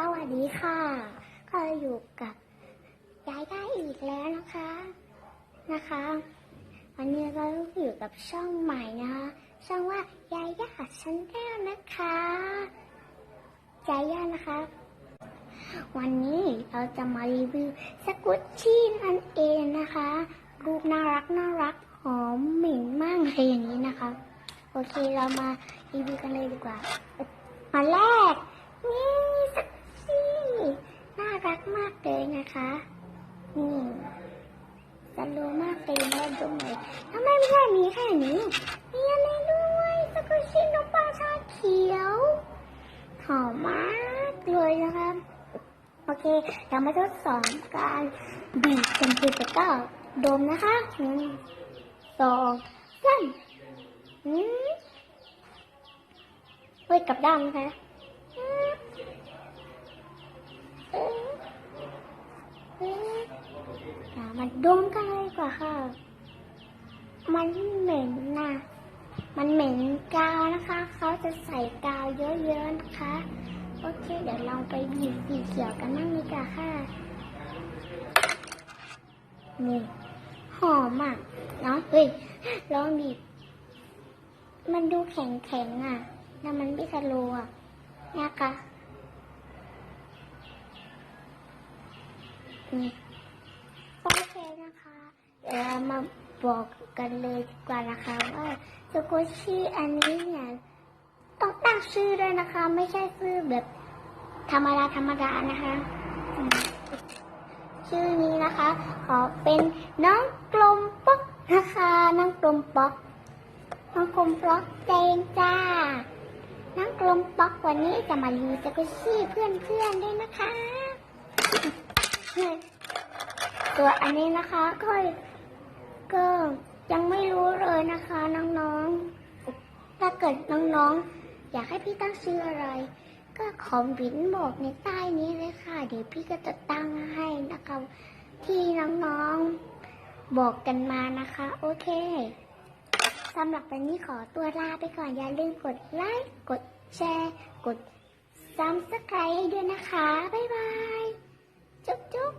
สวัสดีค่ะ ก็อยู่กับยายได้อีกแล้วนะคะ นะคะ วันนี้ก็อยู่กับช่องใหม่นะคะ ช่องว่ายายาชันแก้วนะคะยายานะคะ วันนี้เราจะมารีวิวสกุตชี่นั่นเองนะคะ รูปน่ารักน่ารักหอมเหม็นมากเลยอย่างนี้นะคะ โอเคเรามารีวิวกันเลยดีกว่า มาแรกนี่สักซี่น่ารักมากเลย นะคะ นี่สโลมากเลยแม่ดูหน่อยทำไมไม่ใช่มีแค่นี้มีอะไรด้วยสกุชินมปังชาเขียวหอมมากเลยนะคะโอเคเรามาทดสอบการบีบกันคือตะก้าดมนะคะหนึ่งสองสามอืมเฮ้ยกลับด้านนะคะอืมเออเอออะมา ดมกันเลยกว่าค่ะ มันเหม็นนะมันเหม็นกาวนะคะ เขาจะใส่กาวเยอะๆนะคะ โอเค เดี๋ยวเราไปบีบสีเขียวกันนั่งดีกว่าค่ะ นี่หอมอะเนาะเฮ้ย ลองบีบ มันดูแข็งๆอะ แล้วมันไม่สโลอะนะคะนี่โอเคนะคะ เดี๋ยวเรามาบอกกันเลยดีกว่านะคะว่าสกุชชี่อันนี้เนี่ยต้องตั้งชื่อด้วยนะคะ ไม่ใช่ชื่อแบบธรรมดาธรรมดานะคะ ชื่อนี้นะคะ ขอเป็นน้องกลมป๊อกนะคะ น้องกลมป๊อกน้องกลมป๊อกเจนจ้าน้องกลมป๊อกวันนี้จะมารีวิวสกุชชี่เพื่อนๆด้วยนะคะตัวอันนี้นะคะก็ ก็ยังไม่รู้เลยนะคะน้องๆ ถ้าเกิดน้องๆ อยากให้พี่ตั้งชื่ออะไร ก็คอมเมนบอกในใต้นี้เลยค่ะ เดี๋ยวพี่ก็จะตั้งให้นะคะ ที่น้องๆ บอกกันมานะคะ โอเคสำหรับวันนี้ขอตัวลาไปก่อน อย่าลืมกดไลค์ กดแชร์ กดซับสไครต์ด้วยนะคะ บ๊ายบาย จุ๊บจุ๊บ